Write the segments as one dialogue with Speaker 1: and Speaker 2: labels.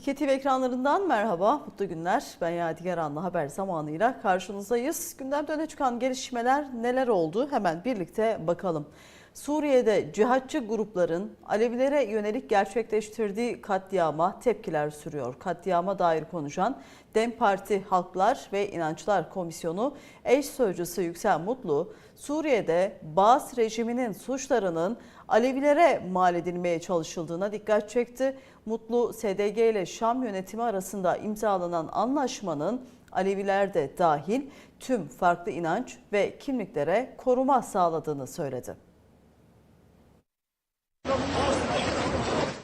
Speaker 1: TV ekranlarından merhaba, mutlu günler. Ben Yadigar Anlı haber zamanıyla karşınızdayız. Gündemde öne çıkan gelişmeler neler oldu hemen birlikte bakalım. Suriye'de cihatçı grupların Alevilere yönelik gerçekleştirdiği katliama tepkiler sürüyor. Katliama dair konuşan DEM Parti Halklar ve İnançlar Komisyonu eş sözcüsü Yüksel Mutlu, Suriye'de Baas rejiminin suçlarının Alevilere mal edilmeye çalışıldığına dikkat çekti. Mutlu, SDG ile Şam yönetimi arasında imzalanan anlaşmanın Aleviler de dahil tüm farklı inanç ve kimliklere koruma sağladığını söyledi.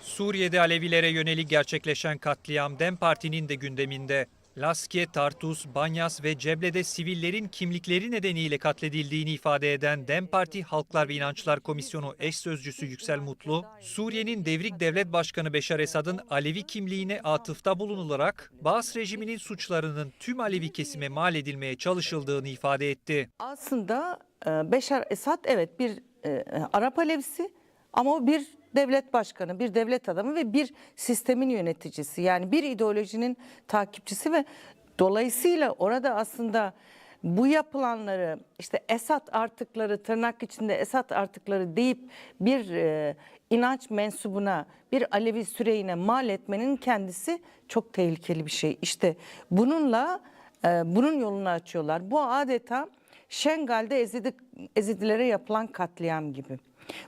Speaker 2: Suriye'de Alevilere yönelik gerçekleşen katliam DEM Parti'nin de gündeminde. Laske, Tartus, Banyas ve Ceble'de sivillerin kimlikleri nedeniyle katledildiğini ifade eden DEM Parti Halklar ve İnançlar Komisyonu eş sözcüsü Yüksel Mutlu, Suriye'nin devrik devlet başkanı Beşar Esad'ın Alevi kimliğine atıfta bulunularak Baas rejiminin suçlarının tüm Alevi kesime mal edilmeye çalışıldığını ifade etti.
Speaker 3: Aslında e, Beşar Esad evet bir e, Arap Alevisi ama o bir devlet başkanı, bir devlet adamı ve bir sistemin yöneticisi. Yani bir ideolojinin takipçisi ve dolayısıyla orada aslında bu yapılanları işte Esad artıkları tırnak içinde Esad artıkları deyip bir e, inanç mensubuna bir Alevi süreyine mal etmenin kendisi çok tehlikeli bir şey. İşte bununla e, bunun yolunu açıyorlar. Bu adeta Şengal'de Ezidi, Ezidilere yapılan katliam gibi.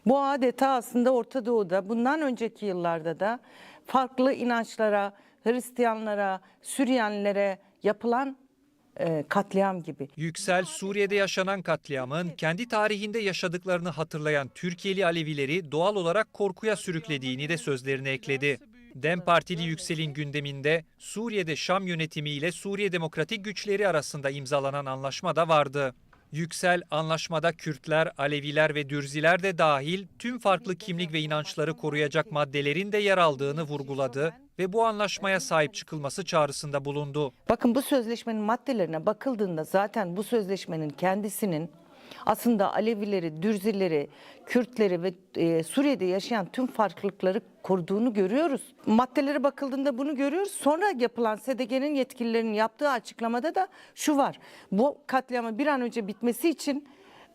Speaker 3: Bu adeta aslında Orta Doğu'da bundan önceki yıllarda da farklı inançlara, Hristiyanlara, Süryanilere yapılan e, katliam gibi.
Speaker 2: Yüksel, Suriye'de yaşanan katliamın kendi tarihinde yaşadıklarını hatırlayan Türkiye'li Alevileri doğal olarak korkuya sürüklediğini de sözlerine ekledi. DEM Partili Yüksel'in gündeminde Suriye'de Şam yönetimi ile Suriye Demokratik Güçleri arasında imzalanan anlaşma da vardı. Yüksel, anlaşmada Kürtler, Aleviler ve Dürziler de dahil tüm farklı kimlik ve inançları koruyacak maddelerin de yer aldığını vurguladı ve bu anlaşmaya sahip çıkılması çağrısında bulundu.
Speaker 3: Bakın bu sözleşmenin maddelerine bakıldığında zaten bu sözleşmenin kendisinin aslında Alevileri, Dürzileri, Kürtleri ve e, Suriye'de yaşayan tüm farklılıkları koruduğunu görüyoruz. Maddelere bakıldığında bunu görüyoruz. Sonra yapılan SDG'nin yetkililerinin yaptığı açıklamada da şu var. Bu katliamın bir an önce bitmesi için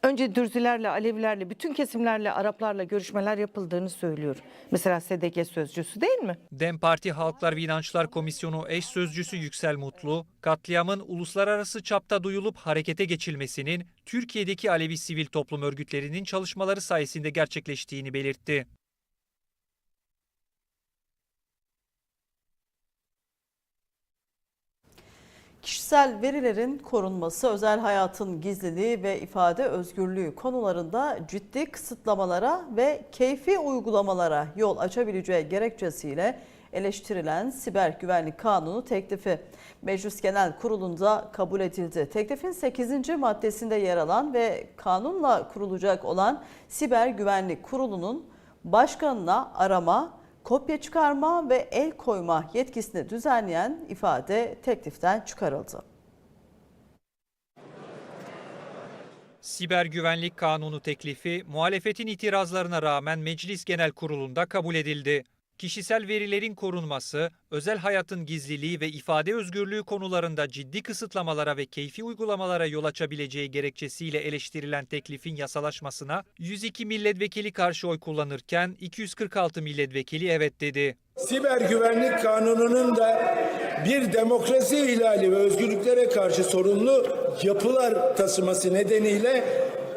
Speaker 3: önce Dürzilerle, Alevilerle, bütün kesimlerle, Araplarla görüşmeler yapıldığını söylüyor. Mesela SDG sözcüsü değil mi?
Speaker 2: DEM Parti Halklar ve İnançlar Komisyonu eş sözcüsü Yüksel Mutlu, katliamın uluslararası çapta duyulup harekete geçilmesinin Türkiye'deki Alevi sivil toplum örgütlerinin çalışmaları sayesinde gerçekleştiğini belirtti.
Speaker 1: Kişisel verilerin korunması, özel hayatın gizliliği ve ifade özgürlüğü konularında ciddi kısıtlamalara ve keyfi uygulamalara yol açabileceği gerekçesiyle eleştirilen Siber Güvenlik Kanunu teklifi Meclis Genel Kurulu'nda kabul edildi. Teklifin 8. maddesinde yer alan ve kanunla kurulacak olan Siber Güvenlik Kurulu'nun başkanına arama, kopya çıkarma ve el koyma yetkisini düzenleyen ifade tekliften çıkarıldı.
Speaker 2: Siber Güvenlik Kanunu teklifi muhalefetin itirazlarına rağmen Meclis Genel Kurulu'nda kabul edildi. Kişisel verilerin korunması, özel hayatın gizliliği ve ifade özgürlüğü konularında ciddi kısıtlamalara ve keyfi uygulamalara yol açabileceği gerekçesiyle eleştirilen teklifin yasalaşmasına 102 milletvekili karşı oy kullanırken 246 milletvekili evet dedi.
Speaker 4: Siber güvenlik kanununun da bir demokrasi ihlali ve özgürlüklere karşı sorumlu yapılar taşıması nedeniyle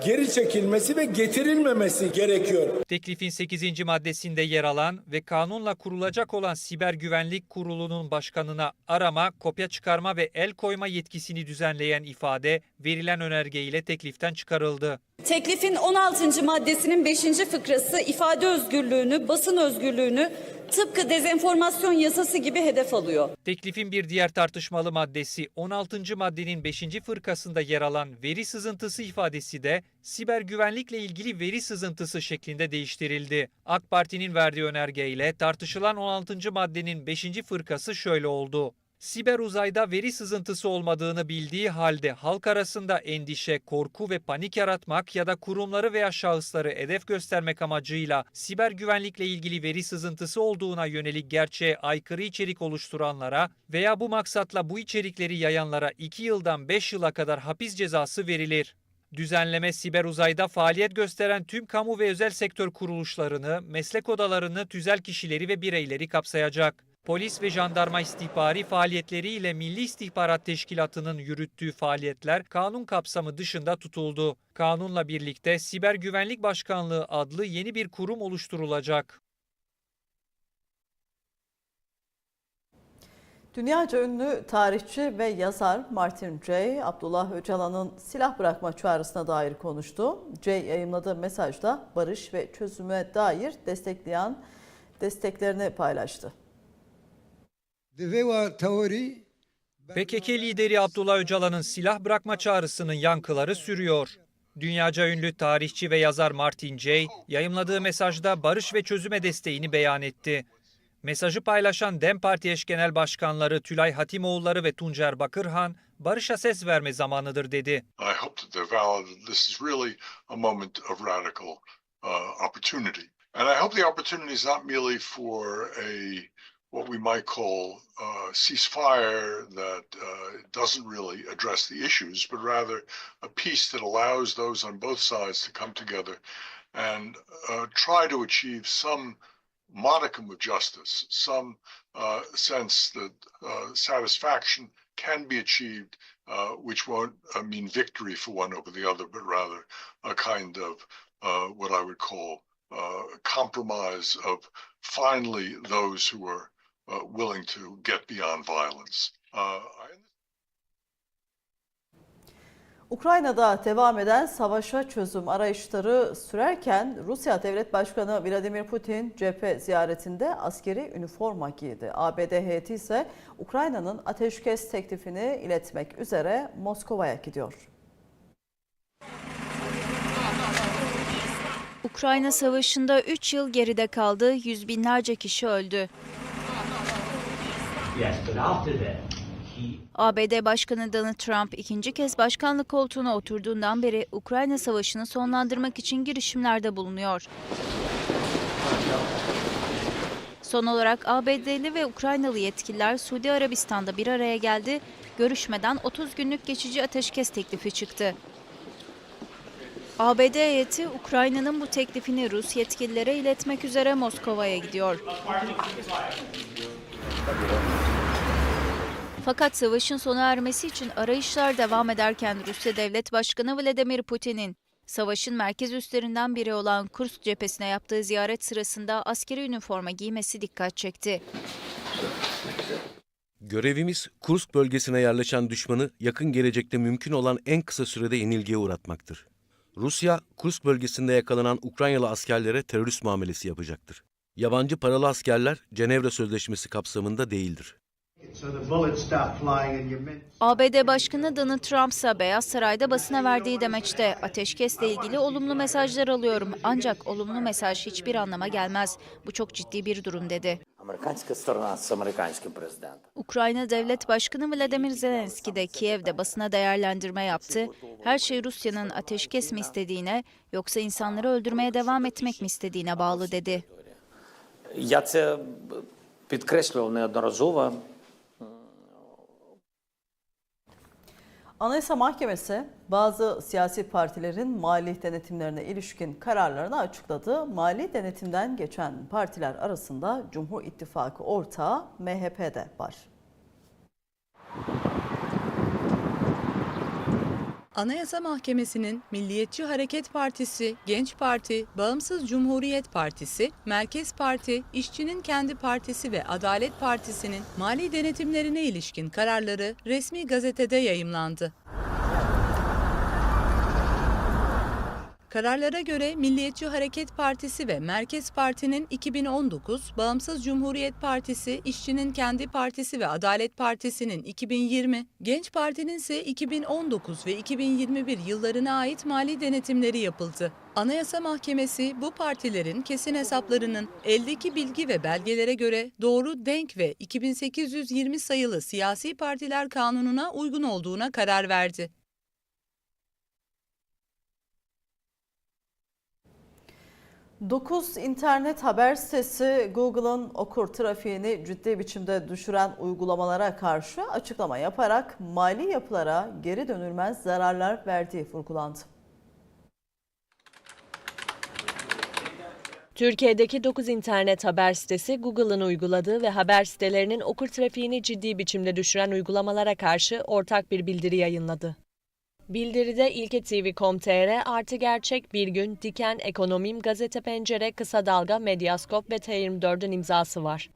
Speaker 4: geri çekilmesi ve getirilmemesi gerekiyor.
Speaker 2: Teklifin 8. maddesinde yer alan ve kanunla kurulacak olan Siber Güvenlik Kurulu'nun başkanına arama, kopya çıkarma ve el koyma yetkisini düzenleyen ifade verilen önergeyle tekliften çıkarıldı.
Speaker 5: Teklifin 16. maddesinin 5. fıkrası ifade özgürlüğünü, basın özgürlüğünü tıpkı dezenformasyon yasası gibi hedef alıyor.
Speaker 2: Teklifin bir diğer tartışmalı maddesi 16. maddenin 5. fırkasında yer alan veri sızıntısı ifadesi de siber güvenlikle ilgili veri sızıntısı şeklinde değiştirildi. AK Parti'nin verdiği önergeyle tartışılan 16. maddenin 5. fırkası şöyle oldu. Siber uzayda veri sızıntısı olmadığını bildiği halde halk arasında endişe, korku ve panik yaratmak ya da kurumları veya şahısları hedef göstermek amacıyla siber güvenlikle ilgili veri sızıntısı olduğuna yönelik gerçeğe aykırı içerik oluşturanlara veya bu maksatla bu içerikleri yayanlara 2 yıldan 5 yıla kadar hapis cezası verilir. Düzenleme siber uzayda faaliyet gösteren tüm kamu ve özel sektör kuruluşlarını, meslek odalarını, tüzel kişileri ve bireyleri kapsayacak. Polis ve jandarma istihbari faaliyetleriyle Milli İstihbarat Teşkilatı'nın yürüttüğü faaliyetler kanun kapsamı dışında tutuldu. Kanunla birlikte Siber Güvenlik Başkanlığı adlı yeni bir kurum oluşturulacak.
Speaker 1: Dünyaca ünlü tarihçi ve yazar Martin Jay, Abdullah Öcalan'ın silah bırakma çağrısına dair konuştu. Jay yayımladığı mesajda barış ve çözüme dair destekleyen desteklerini paylaştı.
Speaker 2: PKK lideri Abdullah Öcalan'ın silah bırakma çağrısının yankıları sürüyor. Dünyaca ünlü tarihçi ve yazar Martin Jay, yayımladığı mesajda barış ve çözüme desteğini beyan etti. Mesajı paylaşan DEM Parti eş genel başkanları Tülay Hatimoğulları ve Tuncer Bakırhan, barışa ses verme zamanıdır dedi.
Speaker 6: I hope that they're valid. that This is really a moment of radical uh, opportunity. And I hope the opportunity is not merely for a what we might call uh, ceasefire that uh, doesn't really address the issues, but rather a peace that allows those on both sides to come together and uh, try to achieve some modicum of justice, some uh, sense that uh, satisfaction can be achieved which won't mean victory for one over the other, but rather a kind of what I would call compromise of finally those who are willing to get beyond violence. Uh, I
Speaker 1: Ukrayna'da devam eden savaşa çözüm arayışları sürerken Rusya Devlet Başkanı Vladimir Putin cephe ziyaretinde askeri üniforma giydi. ABD heyeti ise Ukrayna'nın ateşkes teklifini iletmek üzere Moskova'ya gidiyor.
Speaker 7: Ukrayna Savaşı'nda 3 yıl geride kaldı, yüz binlerce kişi öldü. ABD Başkanı Donald Trump ikinci kez başkanlık koltuğuna oturduğundan beri Ukrayna Savaşı'nı sonlandırmak için girişimlerde bulunuyor. Son olarak ABD'li ve Ukraynalı yetkililer Suudi Arabistan'da bir araya geldi. Görüşmeden 30 günlük geçici ateşkes teklifi çıktı. ABD heyeti Ukrayna'nın bu teklifini Rus yetkililere iletmek üzere Moskova'ya gidiyor. Fakat savaşın sona ermesi için arayışlar devam ederken Rusya Devlet Başkanı Vladimir Putin'in savaşın merkez üslerinden biri olan Kursk cephesine yaptığı ziyaret sırasında askeri üniforma giymesi dikkat çekti.
Speaker 8: Görevimiz Kursk bölgesine yerleşen düşmanı yakın gelecekte mümkün olan en kısa sürede yenilgiye uğratmaktır. Rusya, Kursk bölgesinde yakalanan Ukraynalı askerlere terörist muamelesi yapacaktır. Yabancı paralı askerler Cenevre Sözleşmesi kapsamında değildir.
Speaker 7: ABD Başkanı Donald Trump ise Beyaz Saray'da basına verdiği demeçte ateşkesle ilgili olumlu mesajlar alıyorum ancak olumlu mesaj hiçbir anlama gelmez. Bu çok ciddi bir durum dedi. Ukrayna Devlet Başkanı Vladimir Zelenski de Kiev'de basına değerlendirme yaptı. Her şey Rusya'nın ateşkes mi istediğine yoksa insanları öldürmeye devam etmek mi istediğine bağlı dedi.
Speaker 9: Я це підкреслював неодноразово.
Speaker 1: Anayasa Mahkemesi bazı siyasi partilerin mali denetimlerine ilişkin kararlarını açıkladı. Mali denetimden geçen partiler arasında Cumhur İttifakı ortağı MHP de var.
Speaker 10: Anayasa Mahkemesi'nin Milliyetçi Hareket Partisi, Genç Parti, Bağımsız Cumhuriyet Partisi, Merkez Parti, İşçinin Kendi Partisi ve Adalet Partisi'nin mali denetimlerine ilişkin kararları resmi gazetede yayımlandı. Kararlara göre Milliyetçi Hareket Partisi ve Merkez Parti'nin 2019, Bağımsız Cumhuriyet Partisi, İşçinin Kendi Partisi ve Adalet Partisi'nin 2020, Genç Parti'nin ise 2019 ve 2021 yıllarına ait mali denetimleri yapıldı. Anayasa Mahkemesi bu partilerin kesin hesaplarının eldeki bilgi ve belgelere göre doğru, denk ve 2820 sayılı Siyasi Partiler Kanunu'na uygun olduğuna karar verdi.
Speaker 1: Dokuz internet haber sitesi Google'ın okur trafiğini ciddi biçimde düşüren uygulamalara karşı açıklama yaparak mali yapılara geri dönülmez zararlar verdiği vurgulandı.
Speaker 11: Türkiye'deki 9 internet haber sitesi Google'ın uyguladığı ve haber sitelerinin okur trafiğini ciddi biçimde düşüren uygulamalara karşı ortak bir bildiri yayınladı. Bildiride İlke TV.com.tr, Artı Gerçek, Bir Gün, Diken, Ekonomim, Gazete Pencere, Kısa Dalga, Medyaskop ve T24'ün imzası var.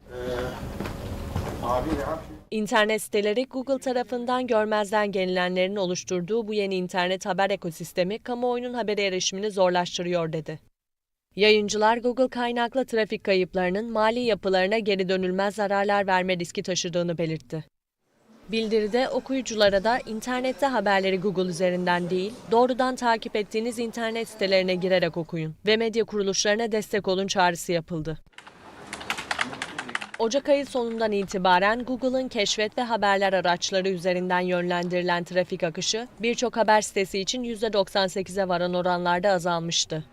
Speaker 11: İnternet siteleri Google tarafından görmezden gelilenlerin oluşturduğu bu yeni internet haber ekosistemi kamuoyunun habere erişimini zorlaştırıyor dedi. Yayıncılar Google kaynaklı trafik kayıplarının mali yapılarına geri dönülmez zararlar verme riski taşıdığını belirtti. Bildiride okuyuculara da internette haberleri Google üzerinden değil, doğrudan takip ettiğiniz internet sitelerine girerek okuyun ve medya kuruluşlarına destek olun çağrısı yapıldı. Ocak ayı sonundan itibaren Google'ın keşfet ve haberler araçları üzerinden yönlendirilen trafik akışı birçok haber sitesi için %98'e varan oranlarda azalmıştı.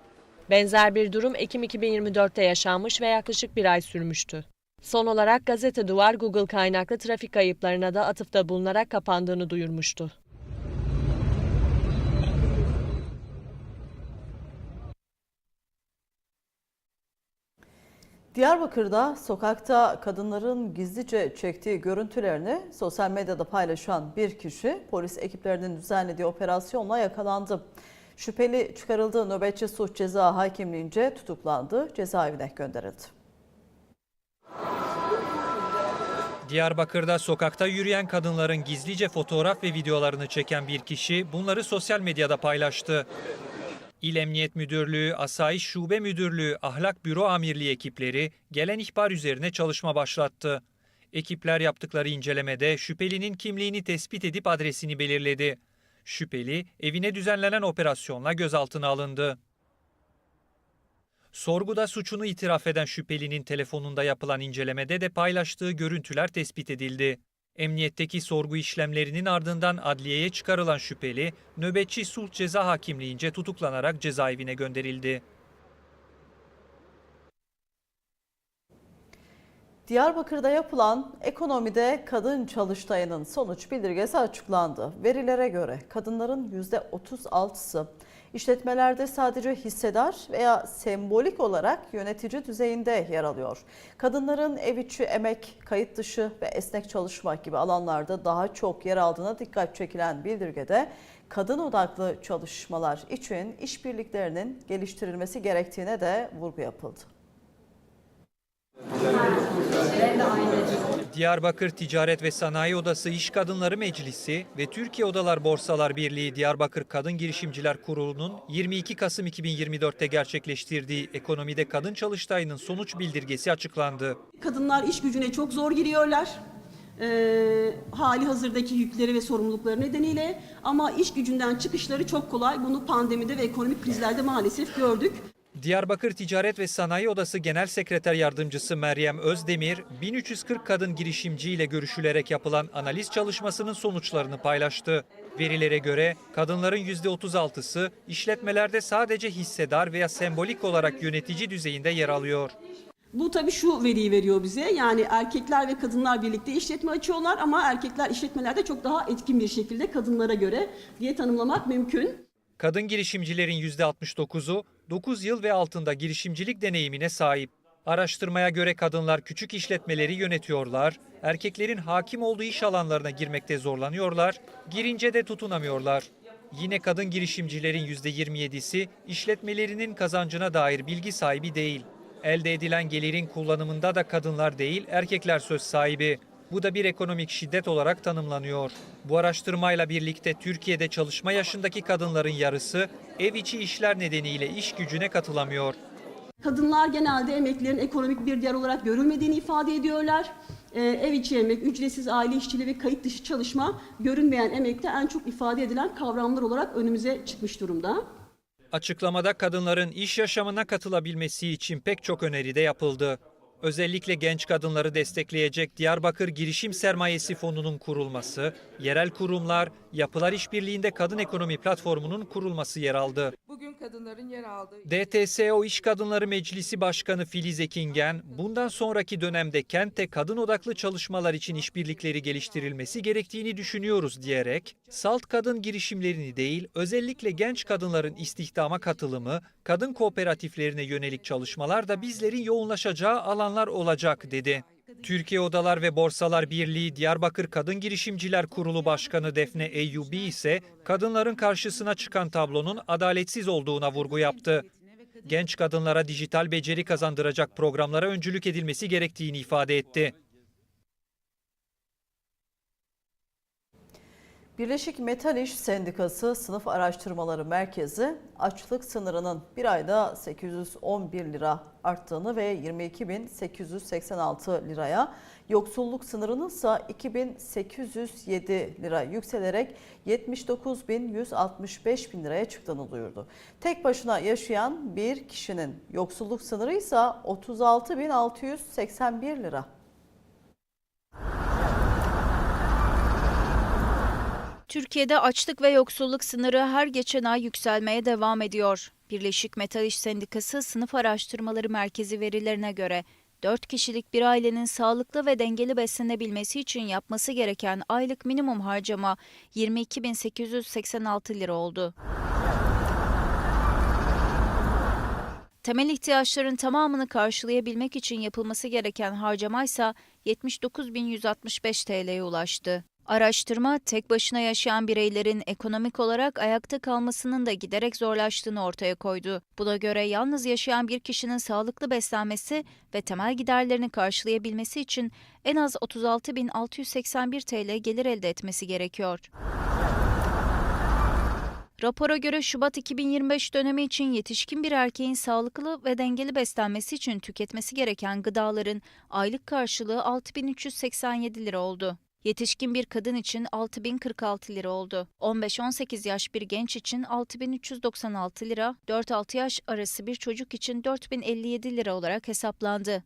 Speaker 11: Benzer bir durum Ekim 2024'te yaşanmış ve yaklaşık bir ay sürmüştü. Son olarak Gazete Duvar Google kaynaklı trafik kayıplarına da atıfta bulunarak kapandığını duyurmuştu.
Speaker 1: Diyarbakır'da sokakta kadınların gizlice çektiği görüntülerini sosyal medyada paylaşan bir kişi polis ekiplerinin düzenlediği operasyonla yakalandı. Şüpheli çıkarıldığı nöbetçi suç ceza hakimliğince tutuklandı, cezaevine gönderildi.
Speaker 2: Diyarbakır'da sokakta yürüyen kadınların gizlice fotoğraf ve videolarını çeken bir kişi bunları sosyal medyada paylaştı. İl Emniyet Müdürlüğü, Asayiş Şube Müdürlüğü, Ahlak Büro Amirliği ekipleri gelen ihbar üzerine çalışma başlattı. Ekipler yaptıkları incelemede şüphelinin kimliğini tespit edip adresini belirledi. Şüpheli evine düzenlenen operasyonla gözaltına alındı. Sorguda suçunu itiraf eden şüphelinin telefonunda yapılan incelemede de paylaştığı görüntüler tespit edildi. Emniyetteki sorgu işlemlerinin ardından adliyeye çıkarılan şüpheli, nöbetçi sulh ceza hakimliğince tutuklanarak cezaevine gönderildi.
Speaker 1: Diyarbakır'da yapılan ekonomide kadın çalıştayının sonuç bildirgesi açıklandı. Verilere göre kadınların %36'sı işletmelerde sadece hissedar veya sembolik olarak yönetici düzeyinde yer alıyor. Kadınların ev içi emek, kayıt dışı ve esnek çalışma gibi alanlarda daha çok yer aldığına dikkat çekilen bildirgede kadın odaklı çalışmalar için işbirliklerinin geliştirilmesi gerektiğine de vurgu yapıldı.
Speaker 2: Diyarbakır Ticaret ve Sanayi Odası İş Kadınları Meclisi ve Türkiye Odalar Borsalar Birliği Diyarbakır Kadın Girişimciler Kurulu'nun 22 Kasım 2024'te gerçekleştirdiği Ekonomide Kadın Çalıştayı'nın sonuç bildirgesi açıklandı.
Speaker 12: Kadınlar iş gücüne çok zor giriyorlar. Ee, hali hazırdaki yükleri ve sorumlulukları nedeniyle ama iş gücünden çıkışları çok kolay. Bunu pandemide ve ekonomik krizlerde maalesef gördük.
Speaker 2: Diyarbakır Ticaret ve Sanayi Odası Genel Sekreter Yardımcısı Meryem Özdemir, 1340 kadın girişimci ile görüşülerek yapılan analiz çalışmasının sonuçlarını paylaştı. Verilere göre kadınların %36'sı işletmelerde sadece hissedar veya sembolik olarak yönetici düzeyinde yer alıyor.
Speaker 12: Bu tabii şu veriyi veriyor bize. Yani erkekler ve kadınlar birlikte işletme açıyorlar ama erkekler işletmelerde çok daha etkin bir şekilde kadınlara göre diye tanımlamak mümkün.
Speaker 2: Kadın girişimcilerin %69'u 9 yıl ve altında girişimcilik deneyimine sahip. Araştırmaya göre kadınlar küçük işletmeleri yönetiyorlar, erkeklerin hakim olduğu iş alanlarına girmekte zorlanıyorlar, girince de tutunamıyorlar. Yine kadın girişimcilerin %27'si işletmelerinin kazancına dair bilgi sahibi değil. Elde edilen gelirin kullanımında da kadınlar değil erkekler söz sahibi. Bu da bir ekonomik şiddet olarak tanımlanıyor. Bu araştırmayla birlikte Türkiye'de çalışma yaşındaki kadınların yarısı ev içi işler nedeniyle iş gücüne katılamıyor.
Speaker 12: Kadınlar genelde emeklerin ekonomik bir değer olarak görülmediğini ifade ediyorlar. Ee, ev içi emek, ücretsiz aile işçiliği ve kayıt dışı çalışma görünmeyen emekte en çok ifade edilen kavramlar olarak önümüze çıkmış durumda.
Speaker 2: Açıklamada kadınların iş yaşamına katılabilmesi için pek çok öneri de yapıldı. Özellikle genç kadınları destekleyecek Diyarbakır Girişim Sermayesi Fonu'nun kurulması, yerel kurumlar, yapılar işbirliğinde kadın ekonomi platformunun kurulması yer aldı.
Speaker 10: Bugün kadınların yer aldığı
Speaker 2: DTSO İş Kadınları Meclisi Başkanı Filiz Ekingen, bundan sonraki dönemde kente kadın odaklı çalışmalar için işbirlikleri geliştirilmesi gerektiğini düşünüyoruz diyerek, salt kadın girişimlerini değil, özellikle genç kadınların istihdama katılımı, kadın kooperatiflerine yönelik çalışmalar da bizlerin yoğunlaşacağı alanlar olacak dedi. Türkiye Odalar ve Borsalar Birliği Diyarbakır Kadın Girişimciler Kurulu Başkanı Defne Eyyubi ise kadınların karşısına çıkan tablonun adaletsiz olduğuna vurgu yaptı. Genç kadınlara dijital beceri kazandıracak programlara öncülük edilmesi gerektiğini ifade etti.
Speaker 1: Birleşik Metal İş Sendikası Sınıf Araştırmaları Merkezi açlık sınırının bir ayda 811 lira arttığını ve 22.886 liraya, yoksulluk sınırının ise 2.807 lira yükselerek 79.165 bin liraya çıktığını duyurdu. Tek başına yaşayan bir kişinin yoksulluk sınırı ise 36.681 lira.
Speaker 7: Türkiye'de açlık ve yoksulluk sınırı her geçen ay yükselmeye devam ediyor. Birleşik Metal İş Sendikası Sınıf Araştırmaları Merkezi verilerine göre 4 kişilik bir ailenin sağlıklı ve dengeli beslenebilmesi için yapması gereken aylık minimum harcama 22.886 lira oldu. Temel ihtiyaçların tamamını karşılayabilmek için yapılması gereken harcama ise 79.165 TL'ye ulaştı. Araştırma, tek başına yaşayan bireylerin ekonomik olarak ayakta kalmasının da giderek zorlaştığını ortaya koydu. Buna göre yalnız yaşayan bir kişinin sağlıklı beslenmesi ve temel giderlerini karşılayabilmesi için en az 36.681 TL gelir elde etmesi gerekiyor. Rapora göre Şubat 2025 dönemi için yetişkin bir erkeğin sağlıklı ve dengeli beslenmesi için tüketmesi gereken gıdaların aylık karşılığı 6387 lira oldu. Yetişkin bir kadın için 6046 lira oldu. 15-18 yaş bir genç için 6396 lira, 4-6 yaş arası bir çocuk için 4057 lira olarak hesaplandı.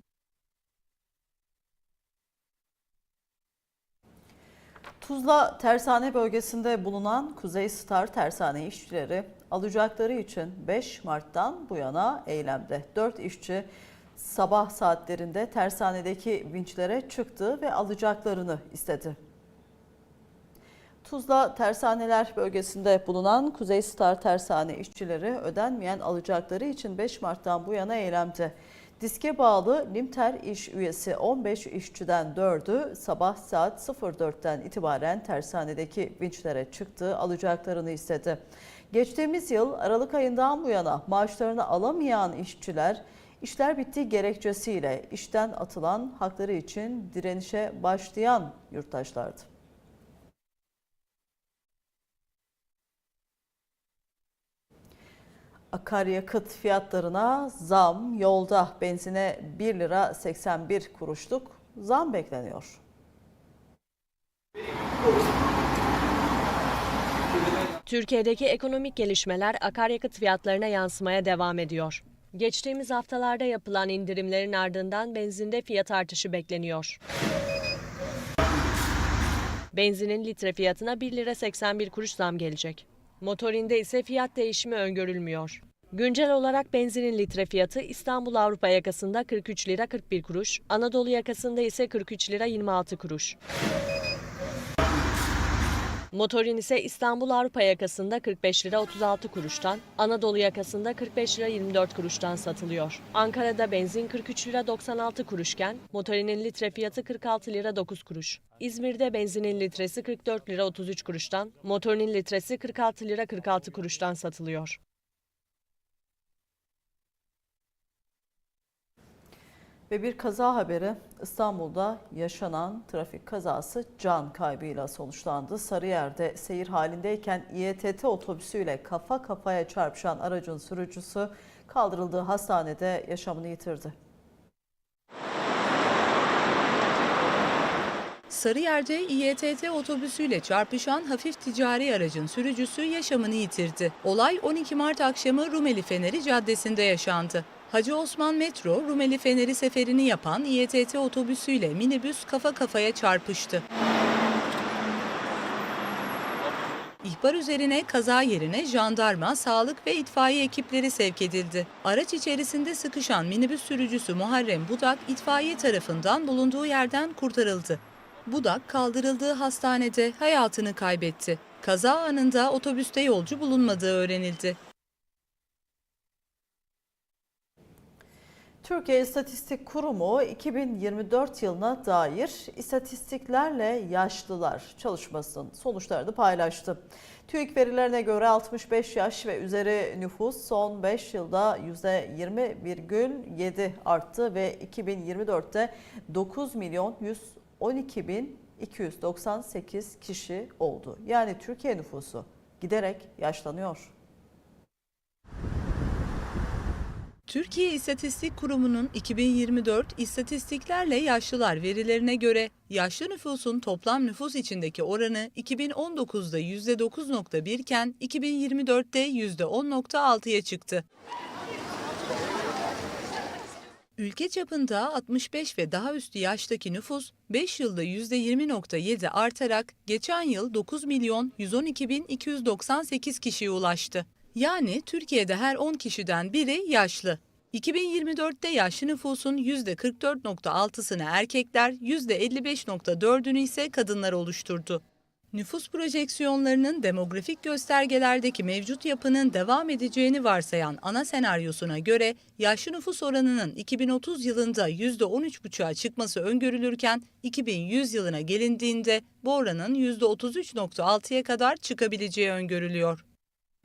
Speaker 1: Tuzla Tersane bölgesinde bulunan Kuzey Star Tersane işçileri alacakları için 5 Mart'tan bu yana eylemde. 4 işçi sabah saatlerinde tersanedeki vinçlere çıktı ve alacaklarını istedi. Tuzla Tersaneler bölgesinde bulunan Kuzey Star Tersane işçileri ödenmeyen alacakları için 5 Mart'tan bu yana eylemde. Diske bağlı Limter iş üyesi 15 işçiden 4'ü sabah saat 04'ten itibaren tersanedeki vinçlere çıktı, alacaklarını istedi. Geçtiğimiz yıl Aralık ayından bu yana maaşlarını alamayan işçiler işler bitti gerekçesiyle işten atılan hakları için direnişe başlayan yurttaşlardı. Akaryakıt fiyatlarına zam yolda benzine 1 lira 81 kuruşluk zam bekleniyor.
Speaker 11: Türkiye'deki ekonomik gelişmeler akaryakıt fiyatlarına yansımaya devam ediyor. Geçtiğimiz haftalarda yapılan indirimlerin ardından benzinde fiyat artışı bekleniyor. Benzinin litre fiyatına 1 lira 81 kuruş zam gelecek. Motorinde ise fiyat değişimi öngörülmüyor. Güncel olarak benzinin litre fiyatı İstanbul Avrupa yakasında 43 lira 41 kuruş, Anadolu yakasında ise 43 lira 26 kuruş. Motorin ise İstanbul Avrupa yakasında 45 lira 36 kuruştan, Anadolu yakasında 45 lira 24 kuruştan satılıyor. Ankara'da benzin 43 lira 96 kuruşken motorinin litre fiyatı 46 lira 9 kuruş. İzmir'de benzinin litresi 44 lira 33 kuruştan, motorinin litresi 46 lira 46 kuruştan satılıyor.
Speaker 1: Ve bir kaza haberi İstanbul'da yaşanan trafik kazası can kaybıyla sonuçlandı. Sarıyer'de seyir halindeyken İETT otobüsüyle kafa kafaya çarpışan aracın sürücüsü kaldırıldığı hastanede yaşamını yitirdi.
Speaker 10: Sarıyer'de İETT otobüsüyle çarpışan hafif ticari aracın sürücüsü yaşamını yitirdi. Olay 12 Mart akşamı Rumeli Feneri Caddesi'nde yaşandı. Hacı Osman Metro, Rumeli Feneri seferini yapan İETT otobüsüyle minibüs kafa kafaya çarpıştı. İhbar üzerine kaza yerine jandarma, sağlık ve itfaiye ekipleri sevk edildi. Araç içerisinde sıkışan minibüs sürücüsü Muharrem Budak itfaiye tarafından bulunduğu yerden kurtarıldı. Budak kaldırıldığı hastanede hayatını kaybetti. Kaza anında otobüste yolcu bulunmadığı öğrenildi.
Speaker 1: Türkiye İstatistik Kurumu 2024 yılına dair istatistiklerle yaşlılar çalışmasının sonuçlarını paylaştı. TÜİK verilerine göre 65 yaş ve üzeri nüfus son 5 yılda %20,7 arttı ve 2024'te 9 milyon 112 bin 298 kişi oldu. Yani Türkiye nüfusu giderek yaşlanıyor.
Speaker 10: Türkiye İstatistik Kurumu'nun 2024 İstatistiklerle Yaşlılar verilerine göre yaşlı nüfusun toplam nüfus içindeki oranı 2019'da %9.1 iken 2024'te %10.6'ya çıktı. Ülke çapında 65 ve daha üstü yaştaki nüfus 5 yılda %20.7 artarak geçen yıl 9 milyon 112 bin 298 kişiye ulaştı. Yani Türkiye'de her 10 kişiden biri yaşlı. 2024'te yaşlı nüfusun %44.6'sını erkekler, %55.4'ünü ise kadınlar oluşturdu. Nüfus projeksiyonlarının demografik göstergelerdeki mevcut yapının devam edeceğini varsayan ana senaryosuna göre yaşlı nüfus oranının 2030 yılında %13,5'a çıkması öngörülürken 2100 yılına gelindiğinde bu oranın %33,6'ya kadar çıkabileceği öngörülüyor.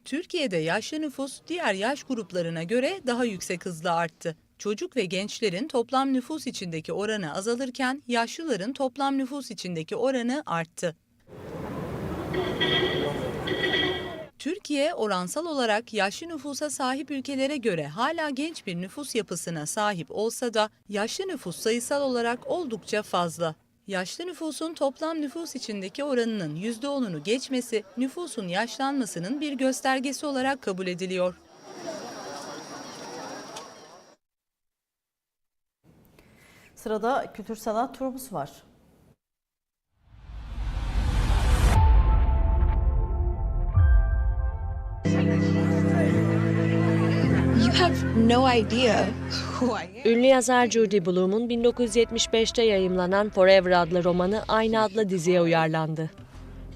Speaker 10: Türkiye'de yaşlı nüfus diğer yaş gruplarına göre daha yüksek hızla arttı. Çocuk ve gençlerin toplam nüfus içindeki oranı azalırken yaşlıların toplam nüfus içindeki oranı arttı. Türkiye oransal olarak yaşlı nüfusa sahip ülkelere göre hala genç bir nüfus yapısına sahip olsa da yaşlı nüfus sayısal olarak oldukça fazla. Yaşlı nüfusun toplam nüfus içindeki oranının %10'unu geçmesi nüfusun yaşlanmasının bir göstergesi olarak kabul ediliyor.
Speaker 1: Sırada kültür sanat turumuz var.
Speaker 11: Ünlü yazar Judy Blume'un 1975'te yayımlanan Forever adlı romanı aynı adlı diziye uyarlandı.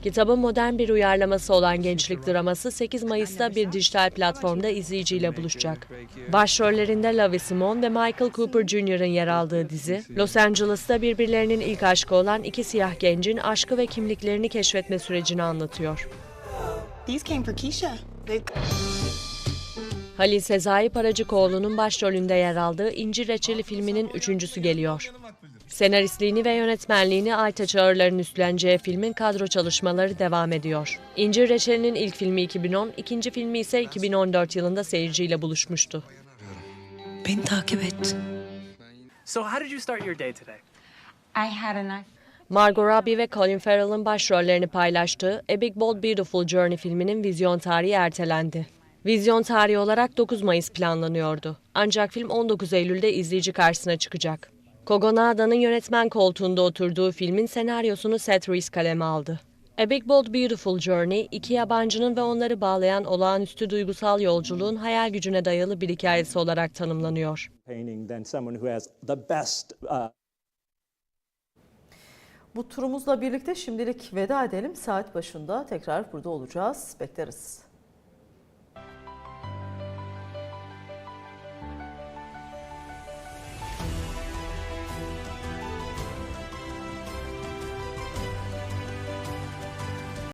Speaker 11: Kitabın modern bir uyarlaması olan gençlik draması 8 Mayıs'ta bir dijital platformda izleyiciyle buluşacak. Başrollerinde Lovie Simone ve Michael Cooper Jr.'ın yer aldığı dizi, Los Angeles'ta birbirlerinin ilk aşkı olan iki siyah gencin aşkı ve kimliklerini keşfetme sürecini anlatıyor.
Speaker 13: These came for Keisha. They
Speaker 11: Halil Sezai Paracıkoğlu'nun başrolünde yer aldığı İncir Reçeli filminin üçüncüsü geliyor. Senaristliğini ve yönetmenliğini Aytaç Ağırlar'ın üstleneceği filmin kadro çalışmaları devam ediyor. İncir Reçeli'nin ilk filmi 2010, ikinci filmi ise 2014 yılında seyirciyle buluşmuştu.
Speaker 13: beni takip et.
Speaker 14: So, how did you start your day today?
Speaker 13: I had a
Speaker 11: Margot Robbie ve Colin Farrell'ın başrollerini paylaştığı A Big Bold Beautiful Journey filminin vizyon tarihi ertelendi. Vizyon tarihi olarak 9 Mayıs planlanıyordu. Ancak film 19 Eylül'de izleyici karşısına çıkacak. Kogonada'nın yönetmen koltuğunda oturduğu filmin senaryosunu Seth Reese kaleme aldı. A Big Bold Beautiful Journey, iki yabancının ve onları bağlayan olağanüstü duygusal yolculuğun hayal gücüne dayalı bir hikayesi olarak tanımlanıyor.
Speaker 14: Uh,
Speaker 1: Bu turumuzla birlikte şimdilik veda edelim. Saat başında tekrar burada olacağız. Bekleriz.